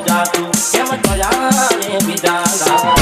જાતું. કેમ તો જાણે બીજા